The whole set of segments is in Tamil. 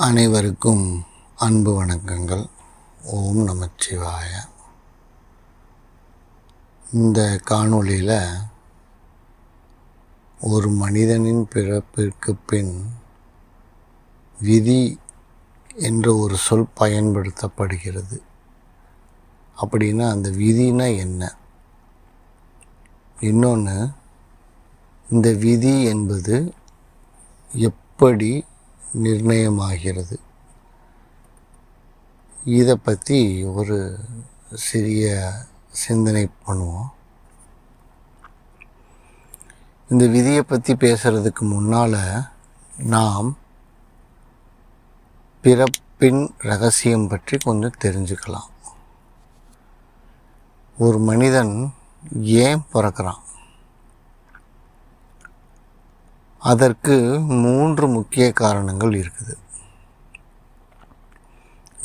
அனைவருக்கும் அன்பு வணக்கங்கள். ஓம் நமச்சிவாய. இந்த காணொளியில் ஒரு மனிதனின் பிறப்பிற்கு பின் விதி என்ற ஒரு சொல் பயன்படுத்தப்படுகிறது. அப்படின்னா அந்த விதினா என்ன? இன்னொன்று இந்த விதி என்பது எப்படி நிர்ணயமாகிறது. இதை பற்றி ஒரு சிறிய சிந்தனை பண்ணுவோம். இந்த விதியை பற்றி பேசுகிறதுக்கு முன்னால் நாம் பிறப்பின் ரகசியம் பற்றி கொஞ்சம் தெரிஞ்சுக்கலாம். ஒரு மனிதன் ஏன் பிறக்கிறான்? அதற்கு மூன்று முக்கிய காரணங்கள் இருக்குது.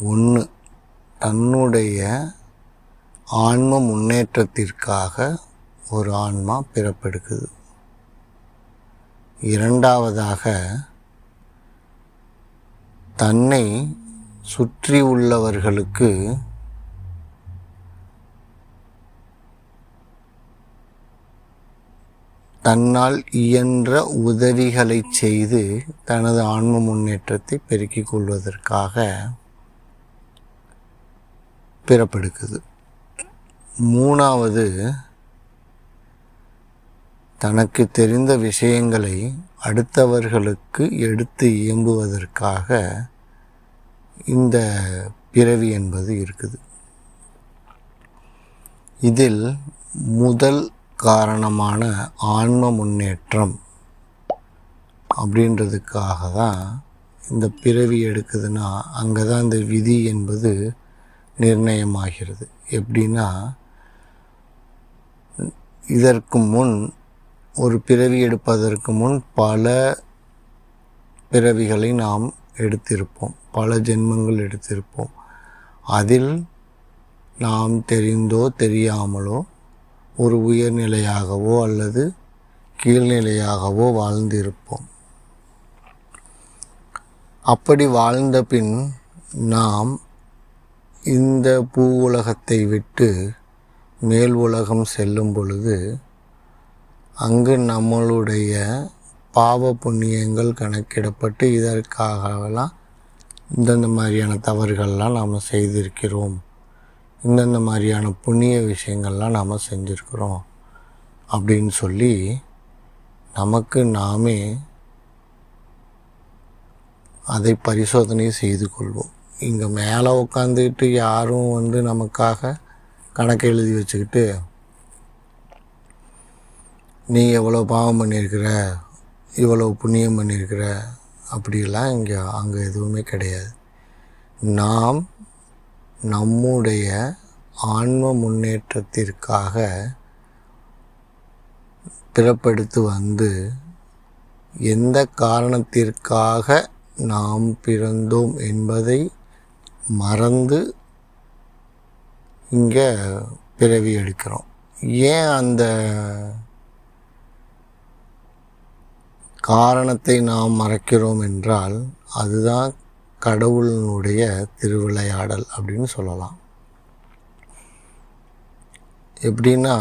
ஒன்று தன்னுடைய ஆன்ம முன்னேற்றத்திற்காக ஒரு ஆன்மா பிறப்பெடுக்குது. இரண்டாவதாக தன்னை சுற்றி உள்ளவர்களுக்கு தன்னால் இயன்ற உதவிகளை செய்து தனது ஆன்ம முன்னேற்றத்தை பெருக்கிக் கொள்வதற்காக பிறப்பெடுக்குது. மூணாவது தனக்கு தெரிந்த விஷயங்களை அடுத்தவர்களுக்கு எடுத்து இயம்புவதற்காக இந்த பிறவி என்பது இருக்குது. இதில் முதல் காரணமான ஆன்ம முன்னேற்றம் அப்படின்றதுக்காக தான் இந்த பிறவி எடுக்குதுன்னா அங்கே தான் இந்த விதி என்பது நிர்ணயமாகிறது. எப்படின்னா இதற்கு முன் ஒரு பிறவி எடுப்பதற்கு முன் பல பிறவிகளை நாம் எடுத்திருப்போம். பல ஜென்மங்கள் எடுத்திருப்போம். அதில் நாம் தெரிந்தோ தெரியாமலோ ஒரு உயர்நிலையாகவோ அல்லது கீழ்நிலையாகவோ வாழ்ந்திருப்போம். அப்படி வாழ்ந்த பின் நாம் இந்த பூ உலகத்தை விட்டு மேல் உலகம் செல்லும் பொழுது அங்கு நம்மளுடைய பாவ புண்ணியங்கள் கணக்கிடப்பட்டு இதற்காகலாம் இந்தந்த மாதிரியான தவறுகள்லாம் நாம் செய்திருக்கிறோம். இந்தந்த மாதிரியான புண்ணிய விஷயங்கள்லாம் நாம் செஞ்சுருக்குறோம் அப்படின்னு சொல்லி நமக்கு நாமே அதை பரிசோதனை செய்து கொள்வோம். இங்கே மேலே உட்காந்துக்கிட்டு யாரும் வந்து நமக்காக கணக்கு எழுதி வச்சுக்கிட்டு நீ எவ்வளோ பாவம் பண்ணியிருக்கிற? இவ்வளோ புண்ணியம் பண்ணியிருக்கிற? அப்படிலாம் இங்கே அங்கே எதுவுமே கிடையாது. நாம் நம்முடைய ஆன்ம முன்னேற்றத்திற்காக பிறப்படுத்து வந்து எந்த காரணத்திற்காக நாம் பிறந்தோம் என்பதை மறந்து இங்கே பிறவி எடுக்கிறோம். ஏன் அந்த காரணத்தை நாம் மறக்கிறோம் என்றால் அதுதான் கடவுளினுடைய திருவிளையாடல் அப்படின்னு சொல்லலாம். எப்படின்னா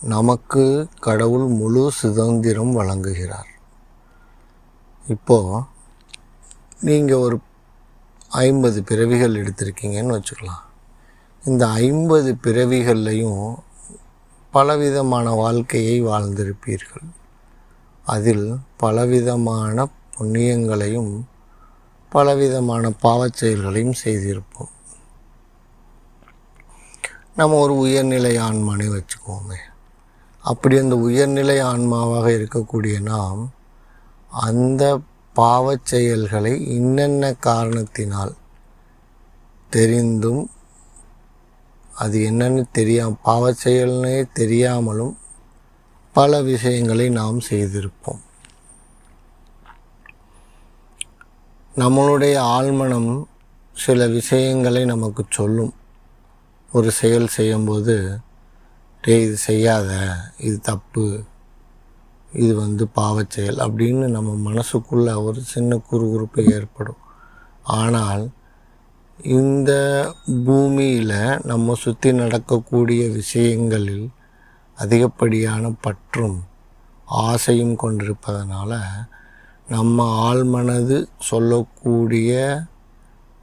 நமக்கு கடவுள் முழு சுதந்திரம் வழங்குகிறார். இப்போது நீங்கள் ஒரு ஐம்பது பிறவிகள் எடுத்திருக்கீங்கன்னு வச்சுக்கலாம். இந்த ஐம்பது பிறவிகள்லையும் பலவிதமான வாழ்க்கையை வாழ்ந்திருப்பீர்கள். அதில் பலவிதமான புண்ணியங்களையும் பலவிதமான பாவச் செயல்களையும் செய்திருப்போம். நம்ம ஒரு உயர்நிலை ஆன்மானே வச்சுக்கோமே அப்படி அந்த உயர்நிலை ஆன்மாவாக இருக்கக்கூடிய நாம் அந்த பாவச் செயல்களை இன்னென்ன காரணத்தினால் தெரிந்தும் அது என்னன்னு தெரியாம பாவச் செயல்னே தெரியாமலும் பல விஷயங்களை நாம் செய்திருப்போம். நம்மளுடைய ஆழ்மனம் சில விஷயங்களை நமக்கு சொல்லும். ஒரு செயல் செய்யும்போது டே இது செய்யாத இது தப்பு இது வந்து பாவச் செயல் அப்படின்னு நம்ம மனசுக்குள்ளே ஒரு சின்ன குறுகுறுப்பு ஏற்படும். ஆனால் இந்த பூமியில் நம்ம சுற்றி நடக்கக்கூடிய விஷயங்களில் அதிகப்படியான பற்றும் ஆசையும் கொண்டிருப்பதனால் நம்ம ஆழ்மனது சொல்லக்கூடிய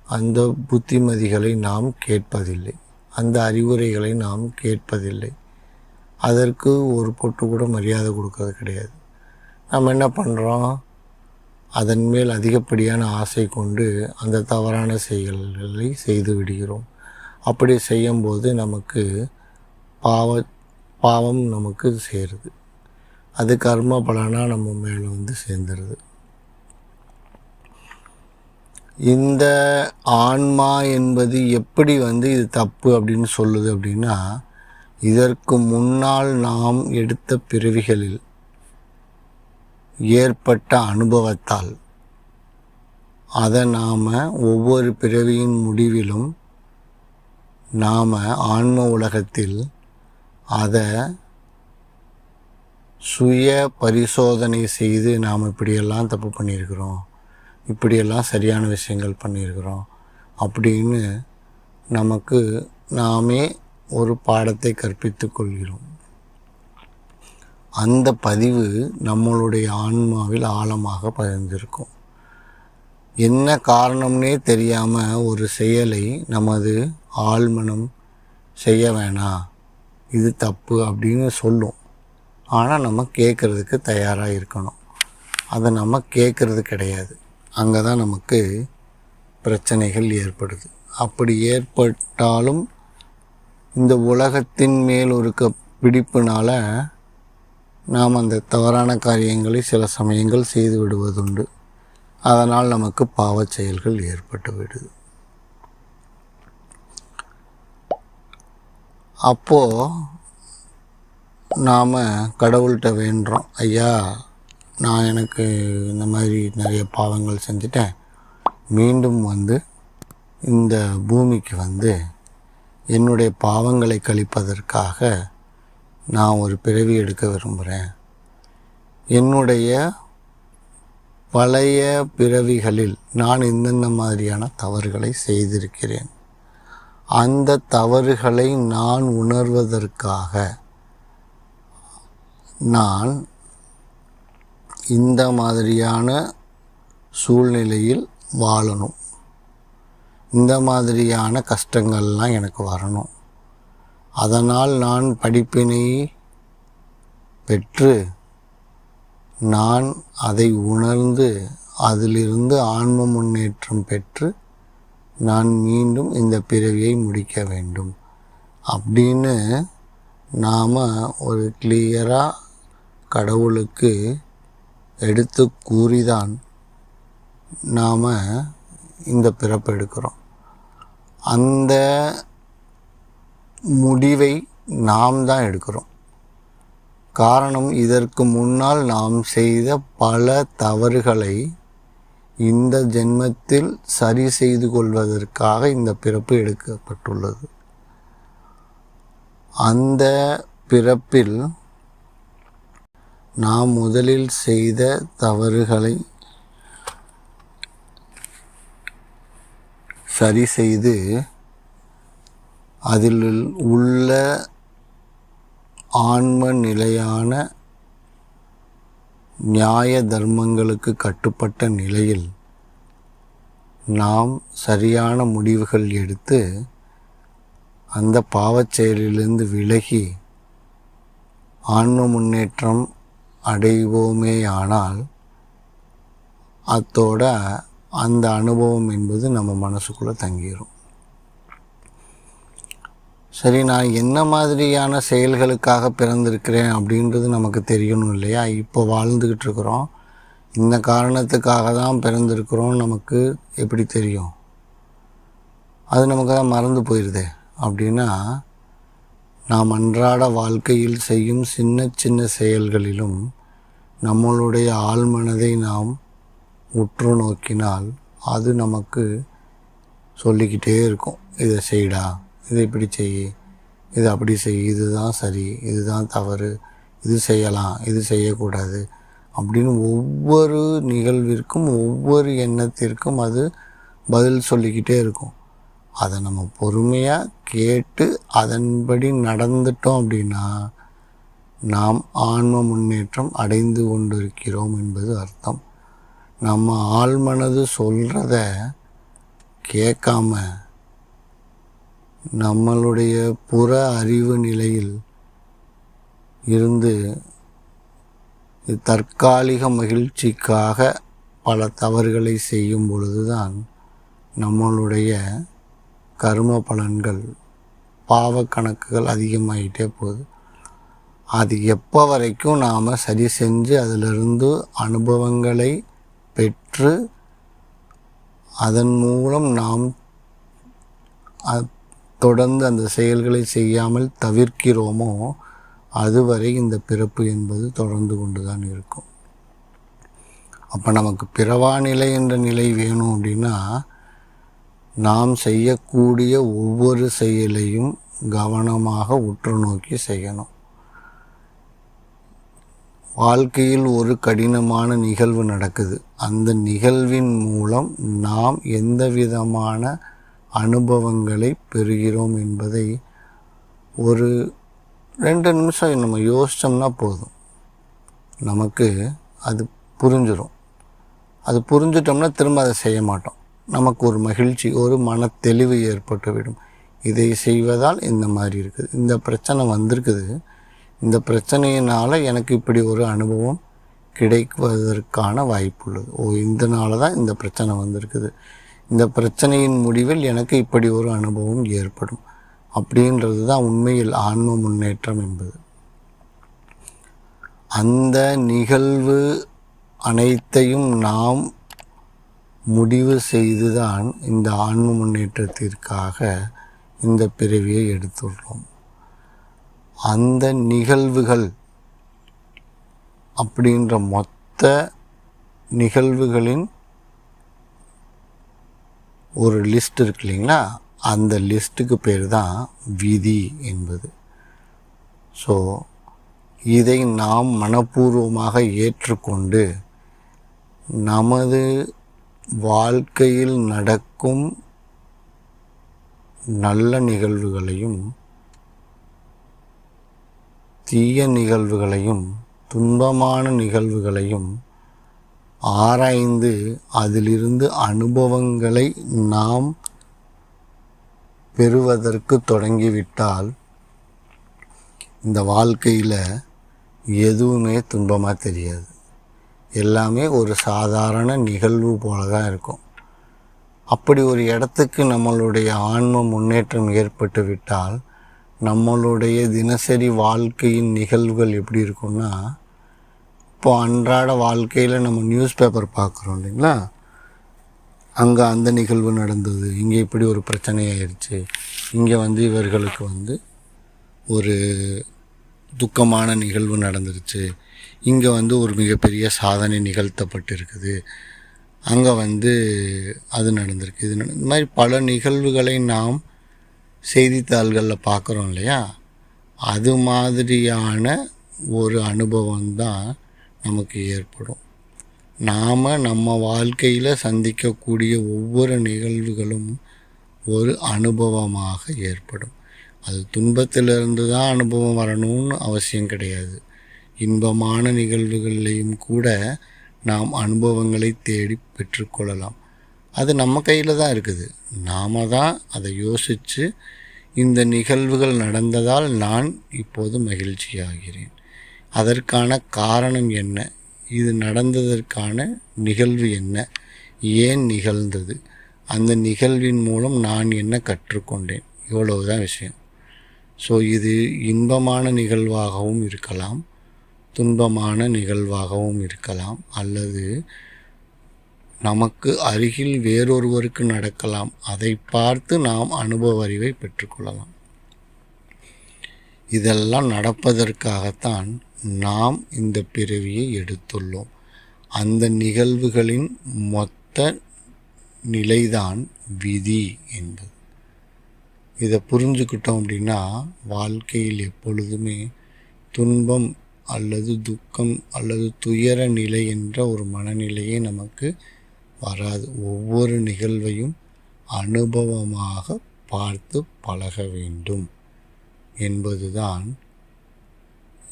அந்த புத்திமதிகளை நாம் கேட்பதில்லை. அந்த அறிவுரைகளை நாம் கேட்பதில்லை. அதற்கு ஒரு பொட்டு கூட மரியாதை கொடுக்கறது கிடையாது. நம்ம என்ன பண்ணுறோம் அதன் மேல் அதிகப்படியான ஆசை கொண்டு அந்த தவறான செயல்களை செய்து விடுகிறோம். அப்படி செய்யும்போது நமக்கு பாவ பாவம் நமக்கு சேருது. அது கர்ம பலனாக நம்ம மேலே வந்து சேர்ந்துருது. இந்த ஆன்மா என்பது எப்படி வந்து இது தப்பு அப்படின்னு சொல்லுது அப்படின்னா இதற்கு முன்னால் நாம் எடுத்த பிறவிகளில் ஏற்பட்ட அனுபவத்தால். அதை நாம் ஒவ்வொரு பிறவியின் முடிவிலும் நாம் ஆன்ம உலகத்தில் அதை சுய பரிசோதனை செய்து நாம் இப்படியெல்லாம் தப்பு பண்ணியிருக்கிறோம். இப்படியெல்லாம் சரியான விஷயங்கள் பண்ணியிருக்கிறோம் அப்படின்னு நமக்கு நாமே ஒரு பாடத்தை கற்பித்து கொள்கிறோம். அந்த பதிவு நம்மளுடைய ஆன்மாவில் ஆழமாக பதிந்திருக்கும். என்ன காரணம்னே தெரியாமல் ஒரு செயலை நமது ஆழ்மனம் செய்ய வேணாம் இது தப்பு அப்படின்னு சொல்லும். ஆனால் நம்ம கேட்குறதுக்கு தயாராக இருக்கணும். அதை நம்ம கேட்குறது கிடையாது. அங்கே தான் நமக்கு பிரச்சனைகள் ஏற்படுது. அப்படி ஏற்பட்டாலும் இந்த உலகத்தின் மேல் இருக்க பிடிப்புனால் நாம் அந்த தவறான காரியங்களை சில சமயங்கள் செய்து விடுவதுண்டு. அதனால் நமக்கு பாவச் செயல்கள் ஏற்பட்டு விடுது. அப்போது நாம் கடவுள்கிட்ட வேண்டுறோம் ஐயா நான் எனக்கு இந்த மாதிரி நிறைய பாவங்கள் செஞ்சுட்டேன். மீண்டும் வந்து இந்த பூமிக்கு வந்து என்னுடைய பாவங்களை கழிப்பதற்காக நான் ஒரு பிறவி எடுக்க விரும்புகிறேன் என்னுடைய பழைய பிறவிகளில் நான் இந்தெந்த மாதிரியான தவறுகளை செய்திருக்கிறேன். அந்த தவறுகளை நான் உணர்வதற்காக நான் இந்த மாதிரியான சூழ்நிலையில் வாழணும். இந்த மாதிரியான கஷ்டங்கள்லாம் எனக்கு வரணும். அதனால் நான் படிப்பினை பெற்று நான் அதை உணர்ந்து அதிலிருந்து ஆன்ம முன்னேற்றம் பெற்று நான் மீண்டும் இந்த பிறவியை முடிக்க வேண்டும். அப்படின்னு நாம் ஒரு கிளியராக கடவுளுக்கு எடுத்து கூறிதான் நாம் இந்த பிறப்பு எடுக்கிறோம். அந்த முடிவை நாம் தான் எடுக்கிறோம். காரணம் இதற்கு முன்னால் நாம் செய்த பல தவறுகளை இந்த ஜென்மத்தில் சரி செய்து கொள்வதற்காக இந்த பிறப்பு எடுக்கப்பட்டுள்ளது. அந்த பிறப்பில் நாம் முதலில் செய்த தவறுகளை சரி செய்து அதில் உள்ள ஆன்ம நிலையான நியாய தர்மங்களுக்கு கட்டுப்பட்ட நிலையில் நாம் சரியான முடிவுகள் எடுத்து அந்த பாவச் செயலிலிருந்து விலகி ஆன்ம முன்னேற்றம் அடைவோமேயானால் அத்தோட அந்த அனுபவம் என்பது நம்ம மனசுக்குள்ளே தங்கிடும் சரி நான் என்ன மாதிரியான செயல்களுக்காக பிறந்திருக்கிறேன் அப்படின்றது நமக்கு தெரியணும் இல்லையா? இப்போ வாழ்ந்துக்கிட்டு இருக்கிறோம். இந்த காரணத்துக்காக தான் பிறந்திருக்கிறோம் நமக்கு எப்படி தெரியும்? அது நமக்கு தான் மறந்து போயிடுதே அப்படின்னா நாம் அன்றாட வாழ்க்கையில் செய்யும் சின்ன சின்ன செயல்களிலும் நம்மளுடைய ஆழ்மனதை நாம் உற்று நோக்கினால் அது நமக்கு சொல்லிக்கிட்டே இருக்கும். இதை செய்டா இதை இப்படி செய் இது அப்படி செய் இதுதான் சரி இதுதான் தவறு இது செய்யலாம் இது செய்யக்கூடாது அப்படின்னு ஒவ்வொரு நிகழ்விற்கும் ஒவ்வொரு எண்ணத்திற்கும் அது பதில் சொல்லிக்கிட்டே இருக்கும். அதை நம்ம பொறுமையாக கேட்டு அதன்படி நடந்துட்டோம் அப்படின்னா நாம் ஆன்ம முன்னேற்றம் அடைந்து கொண்டிருக்கிறோம் என்பது அர்த்தம். நம்ம ஆழ்மனது சொல்கிறத கேட்காம நம்மளுடைய புற அறிவு நிலையில் இருந்து தற்காலிக மகிழ்ச்சிக்காக பல தவறுகளை செய்யும் பொழுதுதான் நம்மளுடைய கர்ம பலன்கள் பாவ கணக்குகள் அதிகமாகிட்டே போகுது. அது எப்போ வரைக்கும் நாம் சரி செஞ்சு அதிலிருந்து அனுபவங்களை பெற்று அதன் மூலம் நாம் தொடர்ந்து அந்த செயல்களை செய்யாமல் தவிர்க்கிறோமோ அதுவரை இந்த பிறப்பு என்பது தொடர்ந்து கொண்டு தான் இருக்கும். அப்போ நமக்கு பிறவா நிலை என்ற நிலை வேணும் அப்படின்னா நாம் செய்யக்கூடிய ஒவ்வொரு செயலையும் கவனமாக உற்று நோக்கி செய்யணும். வாழ்க்கையில் ஒரு கடினமான நிகழ்வு நடக்குது. அந்த நிகழ்வின் மூலம் நாம் எந்த விதமான அனுபவங்களை பெறுகிறோம் என்பதை ஒரு ரெண்டு நிமிஷம் நம்ம யோசித்தோம்னா போதும். நமக்கு அது புரிஞ்சிடும் அது புரிஞ்சிட்டோம்னா திரும்ப அதை செய்ய மாட்டோம். நமக்கு ஒரு மகிழ்ச்சி ஒரு மன தெளிவு ஏற்பட்டுவிடும். இதை செய்வதால் இந்த மாதிரி இருக்குது. இந்த பிரச்சனை வந்திருக்குது. இந்த பிரச்சனையினால் எனக்கு இப்படி ஒரு அனுபவம் கிடைப்பதற்கான வாய்ப்பு உள்ளது ஓ இதனால தான் இந்த பிரச்சனை வந்திருக்குது. இந்த பிரச்சனையின் முடிவில் எனக்கு இப்படி ஒரு அனுபவம் ஏற்படும். அப்படின்றது தான் உண்மையில் ஆன்ம முன்னேற்றம் என்பது. அந்த நிகழ்வு அனைத்தையும் நாம் முடிவு செய்துதான் இந்த ஆன்ம முன்னேற்றத்திற்காக இந்த பிறவியை எடுத்துள்ளோம். அந்த நிகழ்வுகள் அப்படின்ற மொத்த நிகழ்வுகளின் ஒரு லிஸ்ட் இருக்கு இல்லைங்களா? அந்த லிஸ்ட்டுக்கு பேர் தான் விதி என்பது. ஸோ இதை நாம் மனப்பூர்வமாக ஏற்றுக்கொண்டு நமது வாழ்க்கையில் நடக்கும் நல்ல நிகழ்வுகளையும் தீய நிகழ்வுகளையும் துன்பமான நிகழ்வுகளையும் ஆராய்ந்து அதிலிருந்து அனுபவங்களை நாம் பெறுவதற்கு தொடங்கிவிட்டால் இந்த வாழ்க்கையில் எதுவுமே துன்பமாக தெரியாது. எல்லாமே ஒரு சாதாரண நிகழ்வு போல தான் இருக்கும். அப்படி ஒரு இடத்துக்கு நம்மளுடைய ஆன்ம முன்னேற்றம் ஏற்பட்டு விட்டால் நம்மளுடைய தினசரி வாழ்க்கையின் நிகழ்வுகள் எப்படி இருக்கும்னா இப்போ அன்றாட வாழ்க்கையில் நம்ம நியூஸ் பேப்பர் பார்க்குறோம் இல்லைங்களா? அங்கே அந்த நிகழ்வு நடந்தது இங்கே இப்படி ஒரு பிரச்சனை ஆயிடுச்சு இங்கே வந்து இவர்களுக்கு வந்து ஒரு துக்கமான நிகழ்வு நடந்துருச்சு இங்கே வந்து ஒரு மிகப்பெரிய சாதனை நிகழ்த்தப்பட்டிருக்குது. அங்கே வந்து அது நடந்திருக்கு. இது இந்த மாதிரி பல நிகழ்வுகளை நாம் செய்தித்தாள்களில் பார்க்குறோம் இல்லையா? அது மாதிரியான ஒரு அனுபவம் தான் நமக்கு ஏற்படும். நாம் நம்ம வாழ்க்கையில் சந்திக்கக்கூடிய ஒவ்வொரு நிகழ்வுகளும் ஒரு அனுபவமாக ஏற்படும். அது துன்பத்திலிருந்து தான் அனுபவம் வரணும்னு அவசியம் கிடையாது. இன்பமான நிகழ்வுகளிலையும் கூட நாம் அனுபவங்களை தேடி பெற்றுக்கொள்ளலாம். அது நம்ம கையில் தான் இருக்குது. நாம் தான் அதை யோசித்து இந்த நிகழ்வுகள் நடந்ததால் நான் இப்போது மகிழ்ச்சியாகிறேன். அதற்கான காரணம் என்ன? இது நடந்ததற்கான நிகழ்வு என்ன? ஏன் நிகழ்ந்தது? அந்த நிகழ்வின் மூலம் நான் என்ன கற்றுக்கொண்டேன்? இவ்வளவுதான் விஷயம். ஸோ இது இன்பமான நிகழ்வாகவும் இருக்கலாம். துன்பமான நிகழ்வாகவும் இருக்கலாம் அல்லது நமக்கு அருகில் வேறொருவருக்கு நடக்கலாம். அதை பார்த்து நாம் அனுபவ அறிவை பெற்றுக்கொள்ளலாம். இதெல்லாம் நடப்பதற்காகத்தான் நாம் இந்த பிறவியை எடுத்துள்ளோம். அந்த நிகழ்வுகளின் மொத்த நிலைதான் விதி என்பது. இதை புரிஞ்சுக்கிட்டோம் அப்படின்னா வாழ்க்கையில் எப்பொழுதுமே துன்பம் அல்லது துக்கம் அல்லது துயர நிலை என்ற ஒரு மனநிலையே நமக்கு வராது. ஒவ்வொரு நிகழ்வையும் அனுபவமாக பார்த்து பழக வேண்டும் என்பதுதான்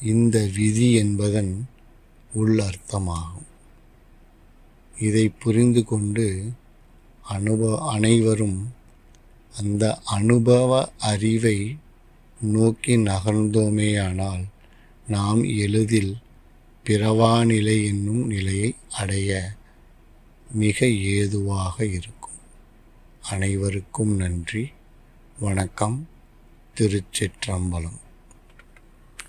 இந்த விதி என்பதன் உள்ளர்த்தமாகும் இதை புரிந்து கொண்டு அனுபவ அனைவரும் அந்த அனுபவ அறிவை நோக்கி நகர்ந்தோமேயானால் நாம் எளிதில் பிறவாநிலை என்னும் நிலையை அடைய மிக ஏதுவாக இருக்கும். அனைவருக்கும் நன்றி. வணக்கம். திருச்சிற்றம்பலம்.